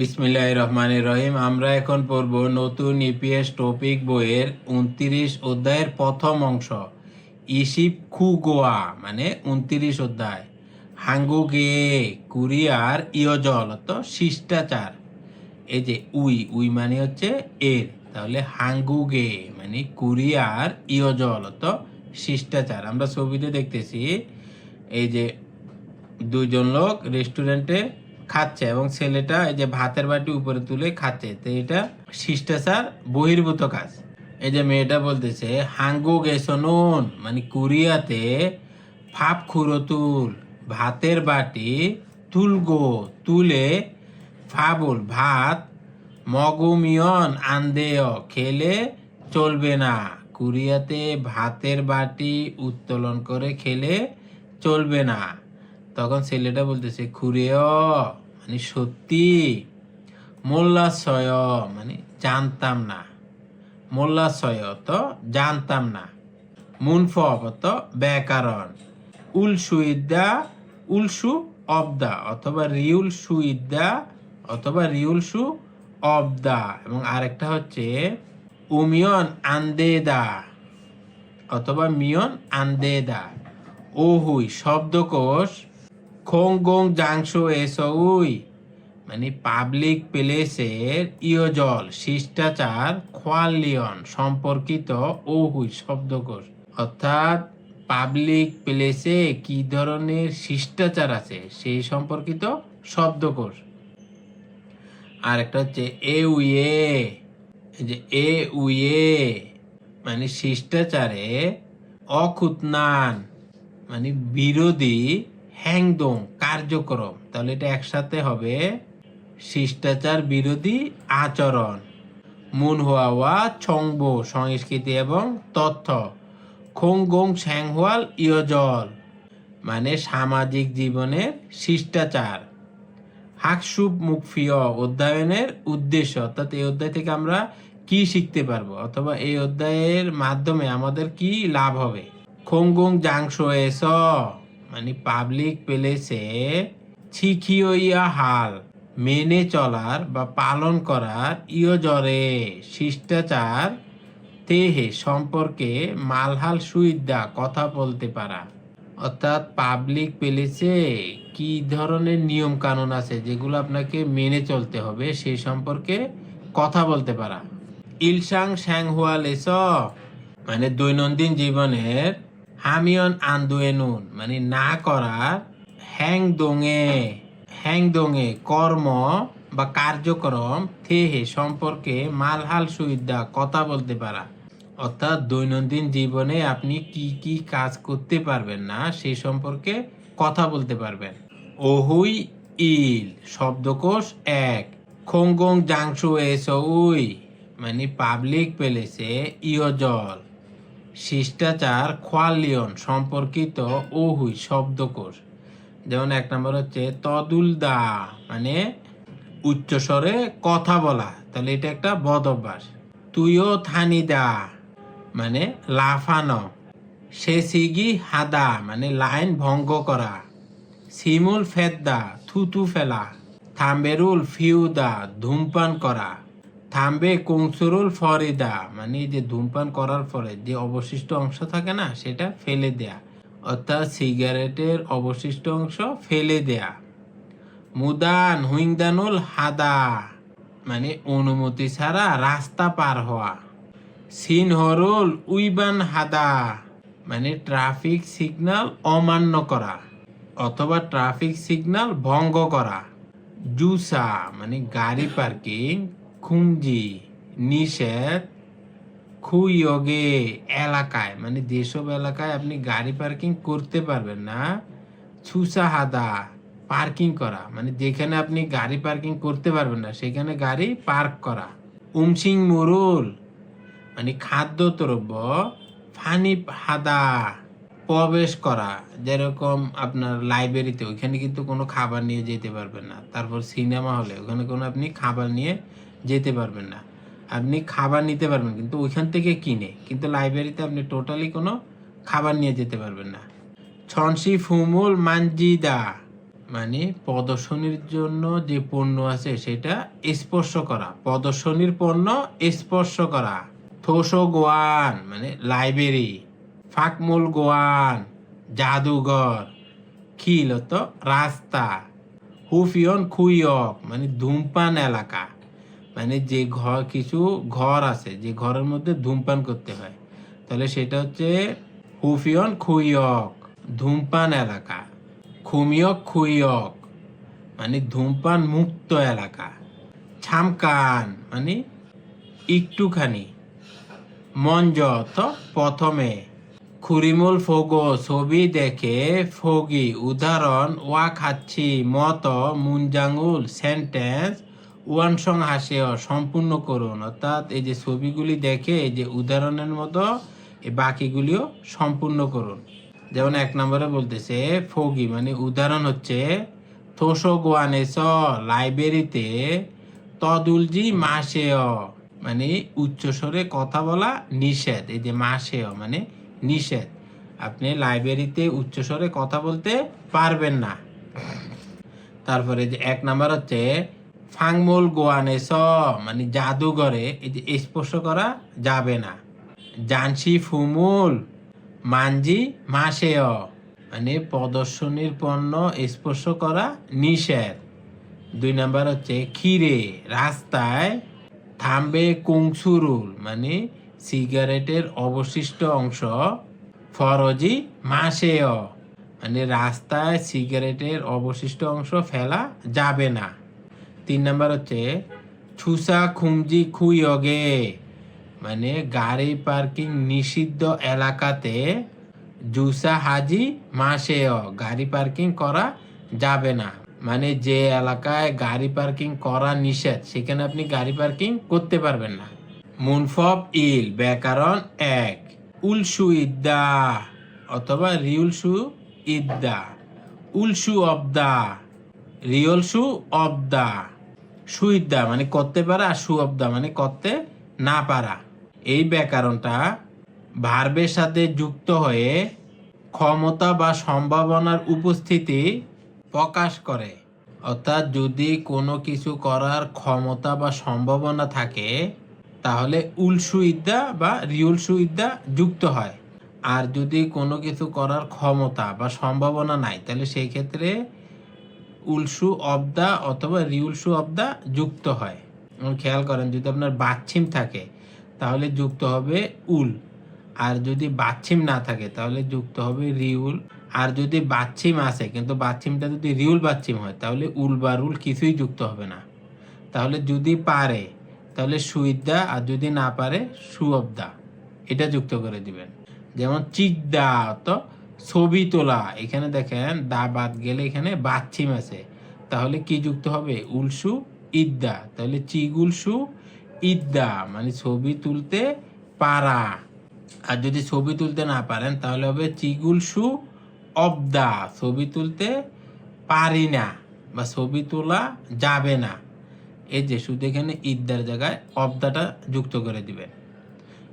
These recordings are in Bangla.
বিসমিল্লাহ রহমানের রহিম। আমরা এখন পড়ব নতুন ইপিএস টপিক বইয়ের উনত্রিশ অধ্যায়ের প্রথম অংশ। ইসিপ খুগোয়া মানে উনত্রিশ অধ্যায়। হাঙ্গুগে, কুরিয়ার, ইয়জল অত শিষ্টাচার। এই যে উই উই মানে হচ্ছে এর। তাহলে হাঙ্গুগে মানে কুরিয়ার, ইয়জল অত শিষ্টাচার। আমরা ছবিতে দেখতেছি, এই যে দুইজন লোক রেস্টুরেন্টে খাচ্ছে এবং ছেলেটা এই যে ভাতের বাটি উপরে তুলে খাচ্ছে। তো এটা শিষ্টাচার, বহির্ভূত কাজ। এই যে মেয়েটা বলতেছে, হাঙ্গু গেসনুন মানে কোরিয়াতে, ফাপ খুরতুল ভাতের বাটি তুলগো, তুলে ফাবুল, ভাত মগুমিয়ন আন্দেয়, খেলে চলবে না। কোরিয়াতে ভাতের বাটি উত্তোলন করে খেলে চলবে না। তখন ছেলেটা বলতেছে খুরেও মানে সত্যি মোল্লাশয় মানে জানতাম না মোল্লাশয় তো জানতাম না মুনফব তো ব্যাকরণ উলসুইদ্যা উলসু অবদা অথবা রিউল সুইদ্যা অথবা রিউল সু অবদা। এবং আরেকটা হচ্ছে, উমিয়ন আন্দেদা অথবা মিয়ন আন্দেদা। ওহুই, শব্দকোষ খোংগং জাংশো এসউই মানে পাবলিক প্লেসের ইয়জল, শিষ্টাচার, খোয়ালিয়ন সম্পর্কিত ওহুই শব্দকোষ। অর্থাৎ পাবলিক প্লেসে কি ধরনের শিষ্টাচার আছে সেই সম্পর্কিত শব্দকোষ। আর একটা হচ্ছে এ এই যে এ উইয়ে মানে শিষ্টাচারে অকুতনান মানে বিরোধী হ্যাংদং, কার্যক্রম। তাহলে এটা একসাথে হবে শিষ্টাচার বিরোধী আচরণ। মুন হওয়া ছংব সংস্কৃতি এবং তথ্য। খোংগং স্যাংহোয়াল ইয়জল। মানে সামাজিক জীবনের শিষ্টাচার। হাকসুপ মুখফিয় অধ্যয়নের উদ্দেশ্য। অর্থাৎ এই অধ্যায় থেকে আমরা কি শিখতে পারব? অথবা এই অধ্যায়ের মাধ্যমে আমাদের কি লাভ হবে? খোংগং জাংশো এস মানে পাবলিক প্লেসে ছিখিওইয়া হাল, মেনে চলার বা পালন করার ইয়জরে শিষ্টাচার তেহে সম্পর্কে মালহাল সুইদ্যা কথা বলতে পারা। অর্থাৎ পাবলিক প্লেসে কি ধরনের নিয়ম কানুন আছে যেগুলো আপনাকে মেনে চলতে হবে সে সম্পর্কে কথা বলতে পারা। ইলসাং শ্যাংহুয়াল এস মানে দৈনন্দিন জীবনের হামিয়ন আন্দোয়েনুন মানে না করার হ্যাং দোঙে হ্যাং দোঙে কর্ম বা কার্যক্রম থেহে সম্পর্কে মালহাল সুবিধা কথা বলতে পারা। অর্থাৎ দৈনন্দিন জীবনে আপনি কি কি কাজ করতে পারবেন না, সে সম্পর্কে কথা বলতে পারবেন। ওহুই ইল, শব্দকোষ এক। খোংগং জাংশু এসউই মানে পাবলিক প্লেসে ইয়জল। শিষ্টাচার খোয়ালিয়ন সম্পর্কিত ওহুই শব্দকোষ। যেমন এক নম্বর হচ্ছে তদুল দা মানে উচ্চস্বরে কথা বলা। তাহলে এটা একটা বদ অভ্যাস। তুইও থানি দা মানে লাফানো। সে সিগি হাদা মানে লাইন ভঙ্গ করা। সিমুল ফেদ্দা, থুতু ফেলা। থাম্বেরুল ফিউদা, ধূমপান করা। থাম্বে কুংসুরুল ফরিদা। মানে যে ধূমপান করার পরে যে অবশিষ্ট অংশ থাকে না, সেটা ফেলে দেয়া। অর্থাৎ সিগারেটের অবশিষ্ট অংশ ফেলে দেয়া। মুদান, হুইংদানুল হাদা। মানে অনুমতি ছাড়া রাস্তা পার হওয়া। সিনহরুল উইবান হাদা। মানে ট্রাফিক সিগন্যাল অমান্য করা। অথবা ট্রাফিক সিগন্যাল ভঙ্গ করা। জুসা মানে গাড়ি পার্কিং খুঞ্জি নিষেধ, খুইয়গে এলাকায় মানে যেসব এলাকায় আপনি গাড়ি পার্কিং করতে পারবেন না, ছুসাহাদা, পার্কিং করা মানে যেখানে আপনি গাড়ি পার্কিং করতে পারবেন না, সেখানে গাড়ি পার্ক করা। উমসিং মুরুল মানে খাদ্যদ্রব্য, ফানি হাদা, প্রবেশ করা, যেরকম আপনার লাইব্রেরিতে, ওইখানে কিন্তু কোনো খাবার নিয়ে যেতে পারবেন না। তারপর সিনেমা হলে, ওখানে কোনো আপনি খাবার নিয়ে যেতে পারবেন না। আপনি খাবার নিতে পারবেন, কিন্তু ওইখান থেকে কিনে। কিন্তু লাইব্রেরিতে আপনি টোটালি কোনো খাবার নিয়ে যেতে পারবেন না। ছনসি ফুমুল মানজিদা মানে প্রদর্শনীর জন্য যে পণ্য আছে সেটা স্পর্শ করা, প্রদর্শনীর পণ্য স্পর্শ করা। থোসো গোয়ান মানে লাইব্রেরি ফাকমুল গোয়ান, জাদুঘর খিল তো রাস্তা, হুফিয়ন খুইয়ক মানে ধূমপান এলাকা। মানে যে ঘর, কিছু ঘর আছে, যে ঘরের মধ্যে ধূমপান করতে হয়। তাহলে সেটা হচ্ছে হুফিয়ন খুইয়ক, ধূমপান এলাকা। খুমিয়ক খুইয়ক মানে ধূমপান মুক্ত এলাকা। ছামকান মানে একটুখানি। মঞ্জ তো প্রথমে। খুরিমুল ফোগো, ছবি দেখে ফোগি, উদাহরণ ওয়া খাচ্ছি মত মুনজাঙ্গুল সেন্টেন্স ওয়ান সং সম্পূর্ণ করুন। অর্থাৎ এই যে ছবিগুলি দেখে এই যে উদাহরণের মতো এই বাকিগুলিও সম্পূর্ণ করুন। যেমন এক নম্বরে বলতেছে ফগি মানে উদাহরণ হচ্ছে থোসো গোয়ানেস লাইব্রেরিতে তদুলজি মাসেও মানে উচ্চস্বরে কথা বলা নিষেধ। এই যে মাসেও মানে নিষেধ। আপনি লাইব্রেরিতে উচ্চস্বরে কথা বলতে পারবেন না। তারপরে যে এক নাম্বার হচ্ছে ফাংমুল গোয়ানেস মানে জাদুঘরে এই যে স্পর্শ করা যাবে না। জানসি ফুমুল, মানজি মাসেও মানে প্রদর্শনীর পণ্য স্পর্শ করা নিষেধ। দুই নাম্বার হচ্ছে ক্ষীরে, রাস্তায় থামবে কুংসুরুল মানে সিগারেটের অবশিষ্ট অংশ। ফরজি মাসেও মানে রাস্তায় সিগারেটের অবশিষ্ট অংশ ফেলা যাবে না। তিন নাম্বার হচ্ছে, ছুসা খুমজি খুইয়গে মানে গাড়ি পার্কিং নিষিদ্ধ এলাকাতে জুসা হাজি মাসেও গাড়ি পার্কিং করা যাবে না। মানে যে এলাকায় গাড়ি পার্কিং করা নিষেধ, সেখানে আপনি গাড়ি পার্কিং করতে পারবেন না। মুনফব ইল, ব্যাকরণ এক। উলসু ইদ্দা, অথবা রিউলসু ইদ্দা। উলসু অবদা রিয়লসু অবদা। সুইদ্দা মানে করতে পারা, আর সু অবদা মানে করতে না পারা। এই ব্যাকরণটা ভার্বের সাথে যুক্ত হয়ে ক্ষমতা বা সম্ভাবনার উপস্থিতি প্রকাশ করে। অর্থাৎ যদি কোনো কিছু করার ক্ষমতা বা সম্ভাবনা থাকে, তাহলে উলসু ইদ্যা বা রিউলসু ইদ্যা যুক্ত হয়। আর যদি কোনো কিছু করার ক্ষমতা বা সম্ভাবনা নাই, তাহলে সেই ক্ষেত্রে উলসু অবদা অথবা রিউলসু অবদা যুক্ত হয়। খেয়াল করেন, যদি আপনার বাচ্ছিম থাকে, তাহলে যুক্ত হবে উল। আর যদি বাচ্ছিম না থাকে, তাহলে যুক্ত হবে রিউল। আর যদি বাচ্ছিম আসে কিন্তু বাচ্ছিমটা যদি রিউল বাচ্ছিম হয়, তাহলে উল বা রুল কিছুই যুক্ত হবে না। তাহলে যদি পারে, তাহলে সুইদ্যা আর যদি না পারে সুঅবদা এটা যুক্ত করে দিবেন। যেমন চিকদা তো ছবি তোলা। এখানে দেখেন, দা বাদ গেলে এখানে বাচ্ছিম আছে। তাহলে কি যুক্ত হবে? উলসু, ইদ্দা। তাহলে চিগুলসু, ইদ্দা। মানে ছবি তুলতে পারা। আর যদি ছবি তুলতে না পারেন, তাহলে হবে চিগুলসু, অবদা। ছবি তুলতে পারি না বা ছবি তোলা যাবে না। এই যে শুধু এখানে ইদ্দার জায়গায় অবদাটা যুক্ত করে দিবেন।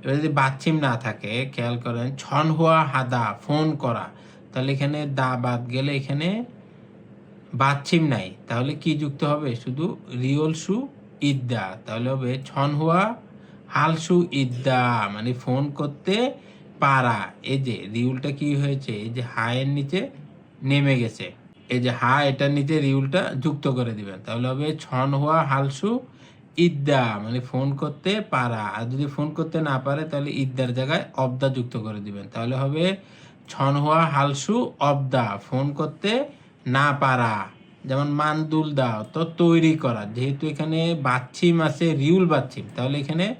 এবার যদি বাচ্চিম না থাকে, খেয়াল করেন, ছন হওয়া হাদা, ফোন করা, তাহলে এখানে দা বাদ গেলে এখানে বাচ্চিম নাই। তাহলে কি যুক্ত হবে? শুধু রিয়ল সু ইদ্দা, তাহলে হবে ছন হওয়া হালসু ইদ্দা মানে ফোন করতে পারা। এই যে রিউলটা কি হয়েছে? এই যে হায়ের নিচে নেমে গেছে। এই যে হা, এটার নিচে রিউলটা যুক্ত করে দিবেন। তাহলে হবে ছন হওয়া হালসু ইদ্দা মানে ফোন করতে পারা। আর যদি ফোন করতে না পারে, তাহলে ইদ্দার জায়গায় অবদা যুক্ত করে দিবেন। তাহলে হবে ছন হওয়া হালসু অবদা ফোন করতে না পারা। যেমন মানদুল দাও তো তৈরি করা। যেহেতু এখানে বাচ্ছিম আছে, রিউল বাচ্ছিম, তাহলে এখানে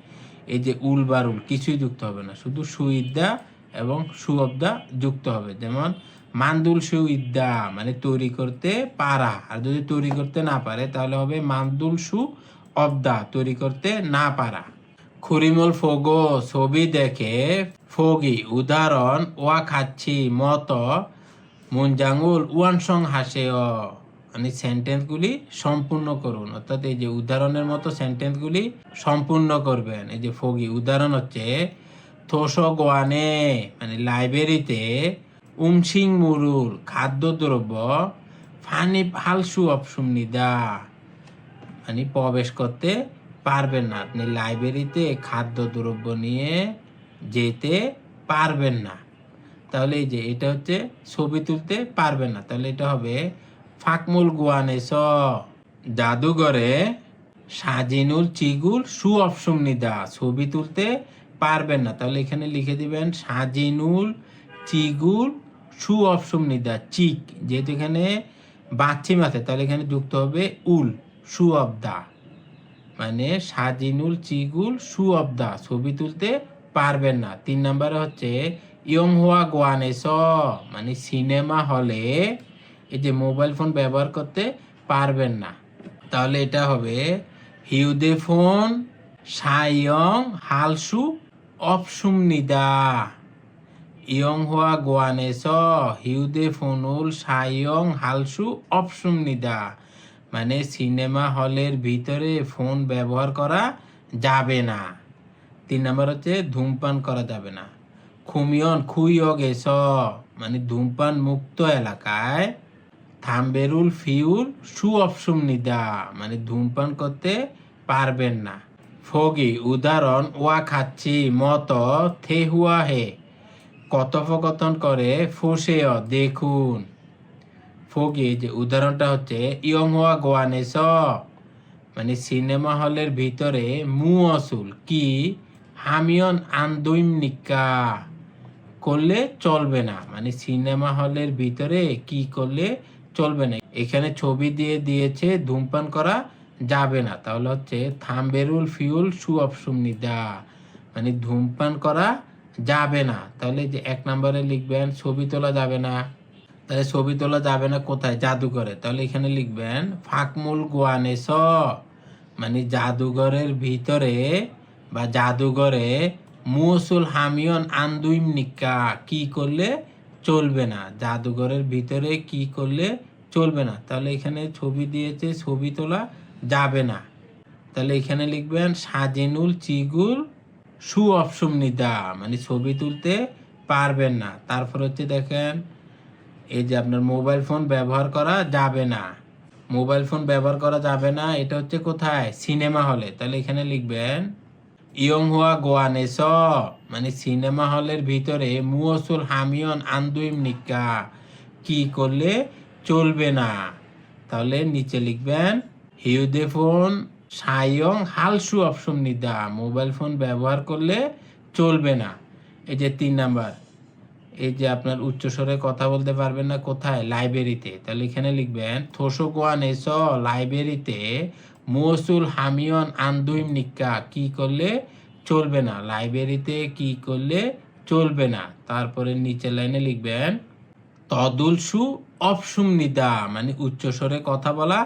এই যে উল বারুল কিছুই যুক্ত হবে না। শুধু সুইদ্যা এবং সুঅবদা যুক্ত হবে। যেমন মান্দুল সুইদ্যা মানে তৈরি করতে পারা। আর যদি তৈরি করতে না পারে, তাহলে হবে মান্দুল সু অবদা তৈরি করতে না পারা। খুরিমল ফোগো ছবি দেখে ফগি, উদাহরণ ওয়া খাচ্ছি মত, মুনজাঙ্গুল ওয়ানসং হাসে মানে সেন্টেন্সগুলি সম্পূর্ণ করুন। অর্থাৎ এই যে উদাহরণের মতো সেন্টেন্সগুলি সম্পূর্ণ করবেন। এই যে ফোগি, উদাহরণ হচ্ছে, থোস গোয়ানে মানে লাইব্রেরিতে উমসিং মুরুল খাদ্যদ্রব্য ফানি হালসু অপসুমনিদা মানে প্রবেশ করতে পারবেন না। আপনি লাইব্রেরিতে খাদ্য দ্রব্য নিয়ে যেতে পারবেন না। তাহলে এই যে, এটা হচ্ছে ছবি তুলতে পারবেন না। তাহলে এটা হবে ফাকমুল স। জাদুঘরে সাজিনুল চিগুল সু অপশন নিদা। ছবি তুলতে পারবেন না। তাহলে এখানে লিখে দিবেন সাজিনুল চিগুল সু অপশন নিদা। চিক, যেহেতু এখানে বাচ্চিম আছে তাহলে এখানে যুক্ত হবে উল। সু অব দা মানে সাজিনুল চিগুল সু অব দা ছবি তুলতে পারবেন না। তিন নম্বরে হচ্ছে ইয়ং হোয়া গোয়ানেস মানে সিনেমা হলে এই যে মোবাইল ফোন ব্যবহার করতে পারবেন না। তাহলে এটা হবে হিউদে ফোন, সাইয়ং, হালসু, অপসুম নিদা। ইয়ং হোয়া গোয়ানেস, হিউদে ফোনুল, সাইয়ং, হালসু, অপসুম নিদা। মানে সিনেমা হলের ভিতরে ফোন ব্যবহার করা যাবে না। তিন নম্বর হচ্ছে ধূমপান করা যাবে না। খুমিয়ন খুইয় গেছ মানে ধূমপান মুক্ত এলাকায় থাম্বেরুল, ফিউল, সু অপসুম নিদা। মানে ধূমপান করতে পারবেন না। ফগি, উদাহরণ, ওয়া খাচ্ছি, মত থে হুয়া হে। কথোপকথন করে, ফুসেয়, দেখুন। ফগি যে উদাহরণটা হচ্ছে ইয়ং হওয়া গোয়ানেস মানে সিনেমা হলের ভিতরে মু অসুল কি? হামিয়ন আন্দুইম নিকা করলে চলবে না। মানে সিনেমা হলের ভিতরে কি করলে চলবে না? এখানে ছবি দিয়ে দিয়েছে, ধূমপান করা যাবে না। তাহলে হচ্ছে, থাম্বেরুল ফিউল সু অপসুম নিদা মানে ধূমপান করা যাবে না। তাহলে যে এক নম্বরে লিখবেন, ছবি তোলা যাবে না। তাহলে ছবি তোলা যাবে না কোথায়? জাদুঘরে। তাহলে এখানে লিখবেন, ফাকমুল গোয়ানেস মানে জাদুঘরের ভিতরে বা জাদুঘরে মুসুল হামিয়ন আন্দুইম নিকা কি করলে চলবে না? জাদুঘরের ভিতরে কি করলে চলবে না? তাহলে এখানে ছবি দিয়েছে, ছবি তোলা যাবে না। তাহলে এখানে লিখবেন, সাজেনুল চিগুল সু অপসুম নিদা মানে ছবি তুলতে পারবেন না। তারপর হচ্ছে দেখেন এই যে আপনার মোবাইল ফোন ব্যবহার করা যাবে না। মোবাইল ফোন ব্যবহার করা যাবে না, এটা হচ্ছে কোথায়? সিনেমা হলে তাহলে এখানে লিখবেন ইয়ং হুয়া গোয়ানেস মানে সিনেমা হলের ভিতরে মুয়সুল হামিয়ন আন্দুইম নিকা কি করলে চলবে না? তাহলে নিচে লিখবেন, হিউদে ফোন সায়ং হালসু অপশন নিদা মোবাইল ফোন ব্যবহার করলে চলবে না। এই যে তিন নাম্বার এই যে আপনার উচ্চস্বরে কথা বলতে পারবেন না কোথায়? লাইব্রেরিতে। তাহলে এখানে লিখবেন থোসো গোয়ান এস লাইব্রেরিতে মসুল হামিয়ন আন্দুইম নিকা কি করলে চলবে না? লাইব্রেরিতে কি করলে চলবে না? তারপরে নিচের লাইনে লিখবেন, তদুলসু অপসুম নিদা। মানে উচ্চস্বরে কথা বলা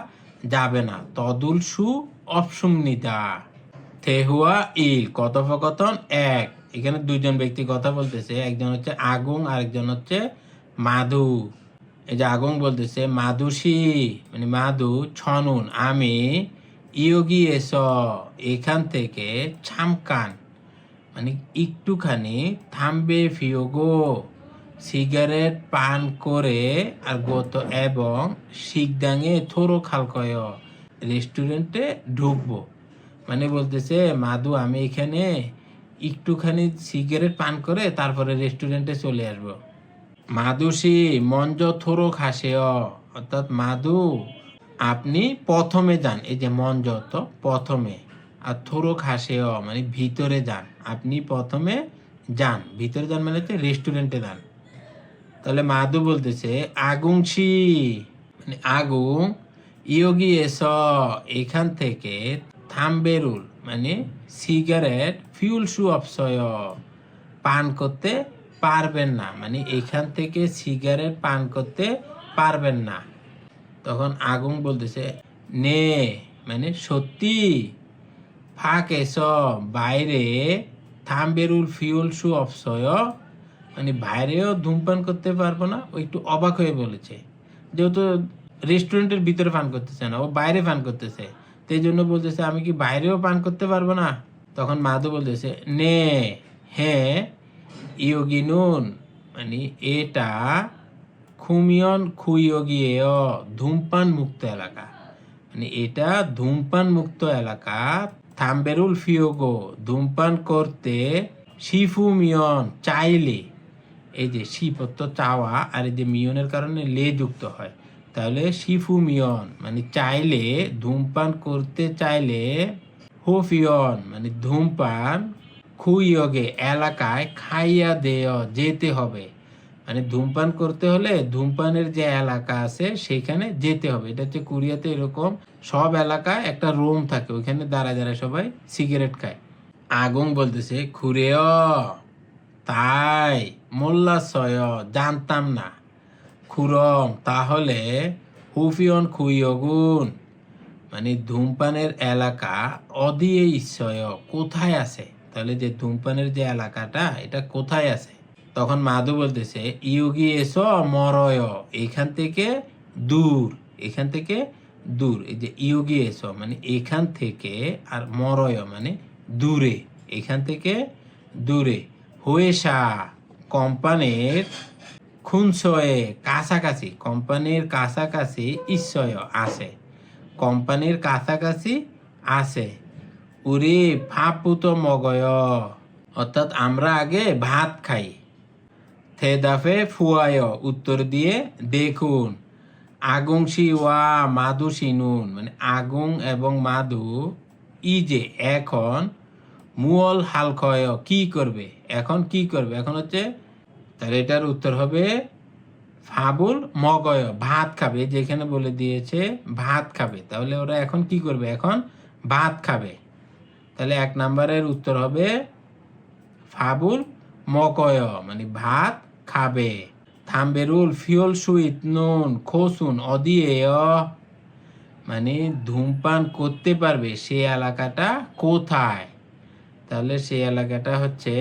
যাবে না। তদুলসু অপসুম নিদা। থেহুয়া ইল। কথোপকথন এক। এখানে দুইজন ব্যক্তি কথা বলতেছে, একজন হচ্ছে আগুন আরেকজন হচ্ছে মাধু এই যে আগুন বলতেছে মাধুসী মানে মাধু ছনুন, আমি ইয়োগি এস এখান থেকে ছামকান মানে একটুখানি থামবে ফিয়োগো, সিগারেট পান করে আর গত এবং শিকদাঙে থোরো খালকয় রেস্টুরেন্টে ঢুকবো। মানে বলতেছে মাধু আমি এখানে একটুখানি সিগারেট পান করে তারপরে রেস্টুরেন্টে চলে আসব। মাধুসী মঞ্জ থোরো খাসে অর্থাৎ মাদু, আপনি প্রথমে যান। এই যে মঞ্জ তো, প্রথমে। আর থোরো খাসে মানে ভিতরে যান। আপনি প্রথমে যান। ভিতরে যান মানে হচ্ছে রেস্টুরেন্টে যান। তাহলে মাদু বলতেছে আগুংছি মানে আগুন ইয়োগি এস। এখান থেকে থামবেরুল মানে সিগারেট ফিউল সু অপসয় পান করতে পারবেন না। মানে এখান থেকে সিগারেট পান করতে পারবেন না। তখন আগুন বলতেছে, নে মানে সত্যি, ফাঁক এস, বাইরে থামবেরুল ফিউল সু অপসয় মানে বাইরেও ধূমপান করতে পারব না। ও একটু অবাক হয়ে বলেছে। যেহেতু রেস্টুরেন্টের ভিতরে পান করতেছে না, ও বাইরে পান করতেছে। এই জন্য বলতেছে, আমি কি বাইরেও পান করতে পারব না? তখন মাধু বলতেছে, নে হ্যাঁ ইয়োগিনুন। মানে এটা খুমিয়ন খুইয়গিয়ে ধূমপান মুক্ত এলাকা। মানে এটা ধূমপান মুক্ত এলাকা, থাম্বেরুল ফিওগো ধূমপান করতে শিফু মিয়ন চাইলে। এই যে শিপত্ব চাওয়া আর এই যে মিয়নের কারণে লে যুক্ত হয়, তাহলে শিফু মিয়ন মানে চাইলে, ধূমপান করতে চাইলে হোফিয়ন মানে ধূমপান, খুইয়গে, এলাকায় খাইয়া দেয়, যেতে হবে। মানে ধূমপান করতে হলে ধূমপানের যে এলাকা আছে সেখানে যেতে হবে। এটা হচ্ছে কোরিয়াতে এরকম সব এলাকায় একটা রুম থাকে, ওইখানে দাঁড়ায় দাঁড়ায় সবাই সিগারেট খায়। আগুন বলতেছে খুরেও তাই মোল্লা সয়, জানতাম না। খুরং তাহলে হুফিয়ন খুইয়গুন মানে ধূমপানের এলাকা অদিয়ে ইচ্ছয় কোথায় আছে? তাহলে যে ধূমপানের যে এলাকাটা, এটা কোথায় আছে? তখন মাধু বলতেছে, ইয়োগি এসো, মরয়। এখান থেকে দূর, এখান থেকে দূর। এই যে ইয়োগি এসো মানে এখান থেকে আর মরয় মানে দূরে, এখান থেকে দূরে। হয়েসা কোম্পানির খুনসয়ে, কাছাকাছি, কোম্পানির কাছাকাছি ঈশ্বয় আছে। কোম্পানির কাছাকাছি আছে। উরি ফাপুত মগয়। অর্থাৎ আমরা আগে ভাত খাই। থে দাফে ফুয়ায় উত্তর দিয়ে, দেখুন। আগুং শিওয়া মাধু সিনুন মানে আগুং এবং মাধু, ই যে এখন মুয়ল হালখয় কি করবে? এখন কি করবে? এখন হচ্ছে, তাহলে এটার উত্তর হবে ফাবুল মগয়, ভাত খাবে, যেখানে বলে দিয়েছে ভাত খাবে। তাহলে ওরা এখন কি করবে এখন? ভাত খাবে। তাহলে এক নাম্বারের উত্তর হবে ফাবুল মকয় মানে ভাত খাবে। থাম্বেরুল ফিওল সুইট, নুন, খোসুন, অদিয়ে মানে ধূমপান করতে পারবে সে এলাকাটা কোথায়? তাহলে সেই এলাকাটা হচ্ছে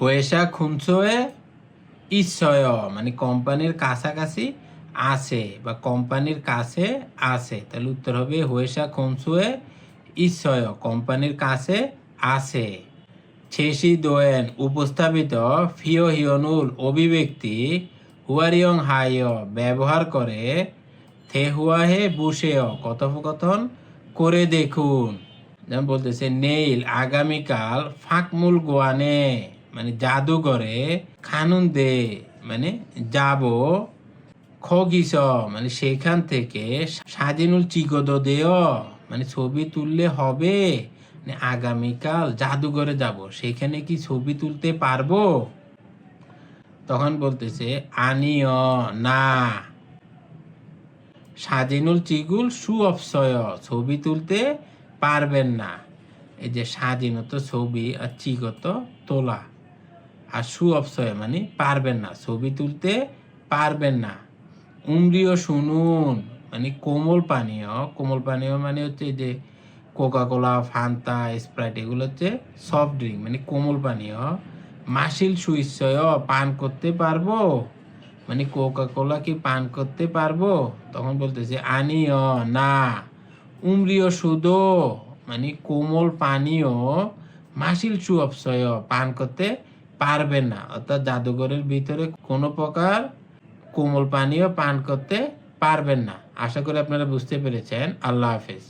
হয়েসা খুনসোয়ে ঈশ্বয় মানে কোম্পানির কাছাকাছি আছে বা কোম্পানির কাছে আছে। তাহলে উত্তর হবে হয়েসা খুনসোয়ে ঈশ্বয় কোম্পানির কাছে আছে। ছেসি দোয়েন, উপস্থাপিত ফিও হিয়নুল অভিব্যক্তি হুয়ারিয়ং হাইয় ব্যবহার করে থেহুয়াহে বুসেয় কথোপকথন করে দেখুন। যেমন বলতেছে, নেইল আগামীকাল ফাঁকমুল গোয়ানে। মানে জাদুঘরে খানুন দে মানে যাব খগিস মানে সেখান থেকে স্বাধীনুল চিগদ দেয় মানে ছবি তুললে হবে। মানে আগামীকাল জাদুঘরে যাব, সেখানে কি ছবি তুলতে পারব? তখন বলতেছে, আনিও, না। সাজিনুল চিগুল সু অপসয় ছবি তুলতে পারবেন না। এই যে স্বাধীনত ছবি আর চিগত তোলা। আর সু অপসয় মানে পারবেন না। ছবি তুলতে পারবেন না। উমরিও শুনুন মানে কোমল পানীয়। কোমল পানীয় মানে হচ্ছে যে কোকা কোলা ফান্তা স্প্রাইট এগুলো হচ্ছে সফট ড্রিঙ্ক মানে কোমল পানীয়। মাসিল সুইচ্ছয় পান করতে পারব? মানে কোকা কোলা কি পান করতে পারব? তখন বলতেছে, আনিও, না। উমরিও সুদো মানে কোমল পানীয়, মাসিল সু অপসয় পান করতে পারবেন না। অর্থাৎ জাদুঘরের ভিতরে কোনো প্রকার কোমল পানীয় পান করতে পারবেন না। আশা করি আপনারা বুঝতে পেরেছেন। আল্লাহ হাফেজ।